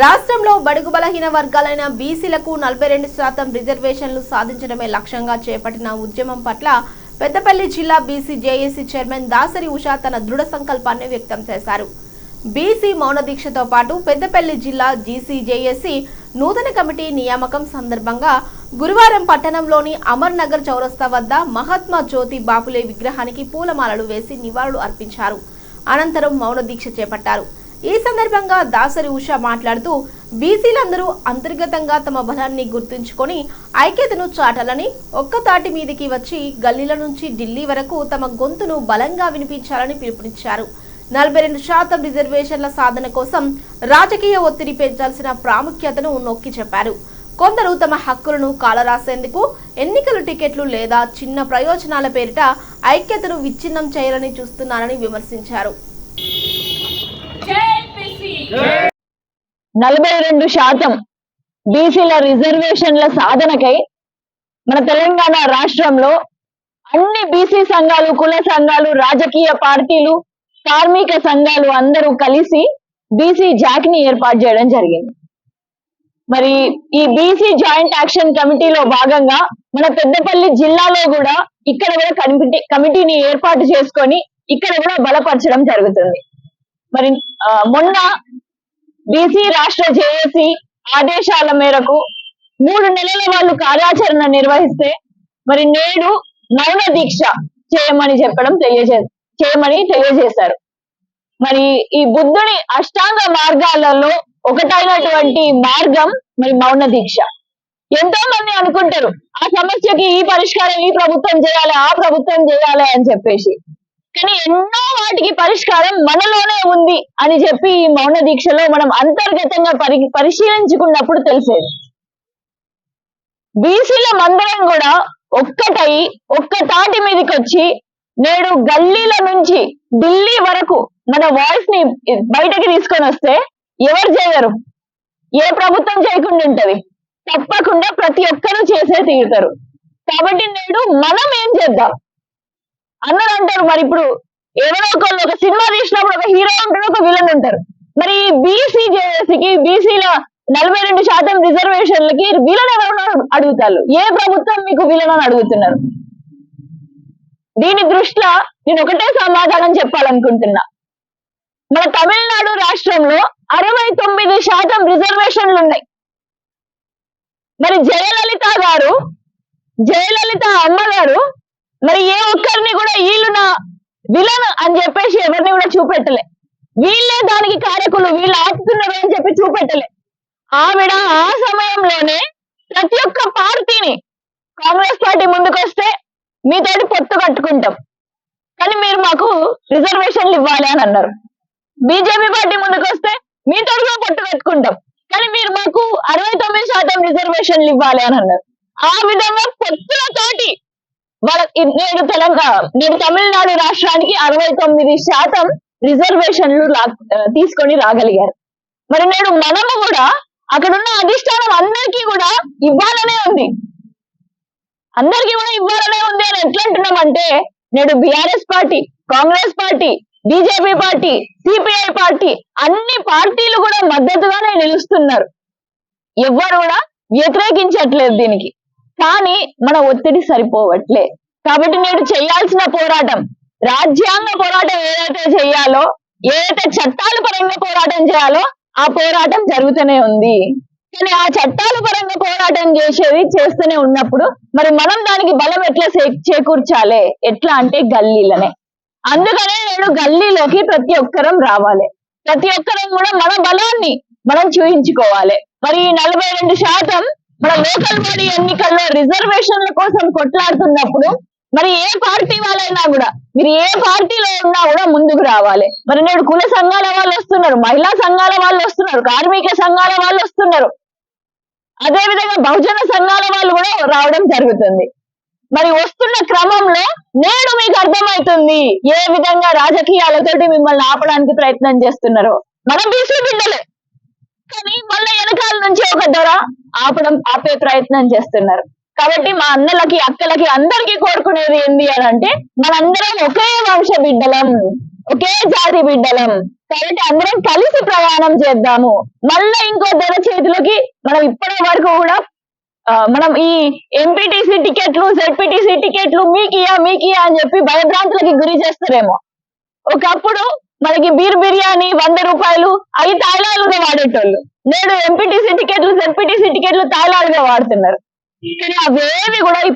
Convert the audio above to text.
రాష్ట్రంలో బడుగు బలహీన వర్గాలైన బీసీలకు నలభై రెండు శాతం రిజర్వేషన్లు సాధించడమే లక్ష్యంగా చేపట్టిన ఉద్యమం పట్ల పెద్దపల్లి జిల్లా BC JAC chairman Dasari Usha తన దృఢ సంకల్పాన్ని వ్యక్తం చేశారు. బీసీ మౌన దీక్షతో పాటు పెద్దపల్లి జిల్లా జీసీ జేఏసీ నూతన కమిటీ నియామకం సందర్భంగా గురువారం పట్టణంలోని అమర్ నగర్ చౌరస్తా వద్ద మహాత్మా జ్యోతి బాపులే విగ్రహానికి పూలమాలలు వేసి నివాళులు అర్పించారు. అనంతరం మౌన దీక్ష చేపట్టారు. ఈ సందర్భంగా దాసరి ఉష మాట్లాడుతూ బీసీలందరూ అంతర్గతంగా తమ బలాన్ని గుర్తుంచుకొని ఐక్యతను చాటాలని ఒక్కతాటి మీదికి వచ్చి గల్లీల నుంచి ఢిల్లీ వరకు తమ గొంతును బలంగా వినిపించాలని పిలుపునిచ్చారు. నలభై రెండు శాతం రిజర్వేషన్ల సాధన కోసం రాజకీయ ఒత్తిడి పెంచాల్సిన ప్రాముఖ్యతను నొక్కి చెప్పారు. కొందరు తమ హక్కులను కాలరాసేందుకు ఎన్నికల టికెట్లు లేదా చిన్న ప్రయోజనాల పేరిట ఐక్యతను విచ్ఛిన్నం చేయాలని చూస్తున్నారని విమర్శించారు. నలభై రెండు శాతం బీసీల రిజర్వేషన్ల సాధనకై మన తెలంగాణ రాష్ట్రంలో అన్ని బీసీ సంఘాలు కుల సంఘాలు రాజకీయ పార్టీలు కార్మిక సంఘాలు అందరూ కలిసి బీసీ జాక్ని ఏర్పాటు చేయడం జరిగింది. మరి ఈ బీసీ జాయింట్ యాక్షన్ కమిటీలో భాగంగా మన పెద్దపల్లి జిల్లాలో కూడా ఇక్కడ కూడా కమిటీ కమిటీని ఏర్పాటు చేసుకొని ఇక్కడ కూడా బలపరచడం జరుగుతుంది. మరి మొన్న బీసీ రాష్ట్ర జేఏసీ ఆదేశాల మేరకు మూడు నెలల వాళ్ళు కార్యాచరణ నిర్వహిస్తే మరి నేడు మౌన దీక్ష చేయమని చెప్పడం తెలియజే చేయమని తెలియజేశారు. మరి ఈ బుద్ధుని అష్టాంగ మార్గాలలో ఒకటైనటువంటి మార్గం మరి మౌన దీక్ష. ఎంతో మంది అనుకుంటారు ఆ సమస్యకి ఈ పరిష్కారం ఈ ప్రభుత్వం చేయాలి ఆ ప్రభుత్వం చేయాలి అని చెప్పేసి. కానీ ఎన్నో వాటికి పరిష్కారం మనలోనే ఉంది అని చెప్పి ఈ మౌన దీక్షలో మనం అంతర్గతంగా పరి పరిశీలించుకున్నప్పుడు తెలిసేది. బీసీల మందరం కూడా ఒక్కటై ఒక్క తాటి మీదకి వచ్చి నేడు గల్లీల నుంచి ఢిల్లీ వరకు మన వాయిస్ని బయటకి తీసుకొని వస్తే ఎవరు చేయరు? ఏ ప్రభుత్వం చేయకుండా ఉంటది? తప్పకుండా ప్రతి ఒక్కరూ చేసే తీరుతారు. కాబట్టి నేడు మనం ఏం చేద్దాం? అందరూ అంటారు మరి ఇప్పుడు ఎవరో ఒకళ్ళు ఒక సినిమా తీసినప్పుడు ఒక హీరో ఉంటాడు ఒక విలన్ ఉంటారు మరి బీసీ జేఏసీకి బీసీల నలభై రెండు శాతం రిజర్వేషన్లకి విలన్ ఎవరు అడుగుతారు? ఏ ప్రభుత్వం మీకు విలన్ అని అడుగుతున్నారు? దీని దృష్ట్యా నేను ఒకటే సమాధానం చెప్పాలనుకుంటున్నా. మన తమిళనాడు రాష్ట్రంలో అరవై తొమ్మిది శాతం రిజర్వేషన్లు ఉన్నాయి. మరి జయలలిత గారు జయలలిత అమ్మగారు మరి ఏ ఒక్కరిని కూడా వీళ్ళు నా విలన్ అని చెప్పేసి ఎవరిని కూడా చూపెట్టలే. వీళ్ళే దానికి కారకులు వీళ్ళు ఆపుతున్నారు అని చెప్పి చూపెట్టలే. ఆవిడ ఆ సమయంలోనే ప్రతి ఒక్క పార్టీని కాంగ్రెస్ పార్టీ ముందుకు వస్తే మీతోటి పొత్తు కట్టుకుంటాం. కానీ మీరు మాకు రిజర్వేషన్లు ఇవ్వాలి అని అన్నారు. బీజేపీ పార్టీ ముందుకు వస్తే మీతో కూడా పొత్తు కట్టుకుంటాం. కానీ మీరు మాకు అరవై తొమ్మిది శాతం రిజర్వేషన్లు ఇవ్వాలి అని అన్నారు. ఆ విధంగా పొత్తులతోటి నేడు తెలంగాణ నేడు తమిళనాడు రాష్ట్రానికి అరవై తొమ్మిది శాతం రిజర్వేషన్లు తీసుకొని రాగలిగారు. మరి నేడు మనము కూడా అక్కడ ఉన్న అధిష్టానం అందరికీ కూడా ఇవ్వాలనే ఉంది. అందరికీ కూడా ఇవ్వాలనే ఉంది అని ఎట్లంటున్నామంటే నేడు BRS party Congress party BJP party CPI party అన్ని పార్టీలు కూడా మద్దతుగానే నిలుస్తున్నారు. ఎవ్వరు కూడా వ్యతిరేకించట్లేదు దీనికి. కానీ మన ఒత్తిడి సరిపోవట్లే. కాబట్టి నేడు చేయాల్సిన పోరాటం రాజ్యాంగ పోరాటం ఏదైతే చేయాలో ఏదైతే చట్టాల పరంగా పోరాటం చేయాలో ఆ పోరాటం జరుగుతూనే ఉంది. కానీ ఆ చట్టాల పరంగా పోరాటం చేసేది చేస్తూనే ఉన్నప్పుడు మరి మనం దానికి బలం ఎట్లా చేకూర్చాలి? ఎట్లా అంటే గల్లీలనే. అందుకనే నేను గల్లీలోకి ప్రతి ఒక్కరం రావాలి. ప్రతి ఒక్కరం కూడా మన బలాన్ని మనం చూయించుకోవాలి. మరి ఈ నలభై రెండు శాతం మన లోకల్ బాడీ ఎన్నికల్లో రిజర్వేషన్ల కోసం కొట్లాడుతున్నప్పుడు మరి ఏ పార్టీ వాళ్ళైనా కూడా మీరు ఏ పార్టీలో ఉన్నా కూడా ముందుకు రావాలి. మరి నేడు కుల సంఘాల వాళ్ళు వస్తున్నారు మహిళా సంఘాల వాళ్ళు వస్తున్నారు కార్మిక సంఘాల వాళ్ళు వస్తున్నారు. అదే విధంగా బహుజన సంఘాల వాళ్ళు కూడా రావడం జరుగుతుంది. మరి వస్తున్న క్రమంలో నేడు మీకు అర్థమవుతుంది ఏ విధంగా రాజకీయాలతోటి మిమ్మల్ని ఆపడానికి ప్రయత్నం చేస్తున్నారో. మనం బీసీ బిడ్డలే. కానీ మళ్ళీ వెనకాల నుంచి ఒక ధర ఆపడం ఆపే ప్రయత్నం చేస్తున్నారు. కాబట్టి మా అన్నలకి అక్కలకి అందరికీ కోరుకునేది ఏంటి అని అంటే మనందరం ఒకే వంశ బిడ్డలం ఒకే జాతి బిడ్డలం. కాబట్టి అందరం కలిసి ప్రయాణం చేద్దాము. మళ్ళా ఇంకో ధర చేతిలోకి మనం ఇప్పటి వరకు కూడా మనం ఈ ఎంపీటీసీ టికెట్లు జెడ్పీటీసీ టికెట్లు మీకియా మీకియా అని చెప్పి భయభ్రాంతులకి గురి చేస్తారేమో. ఒకప్పుడు మనకి బీర్ బిర్యానీ వంద రూపాయలు అవి తాయిలాలుగా వాడేటోళ్ళు. నేడు ఎంపీటీసీ టికెట్లు జెడ్పీటీసీ టికెట్లు తాయిలాలుగా వాడుతున్నారు. కానీ అవేవి కూడా ఇప్పుడు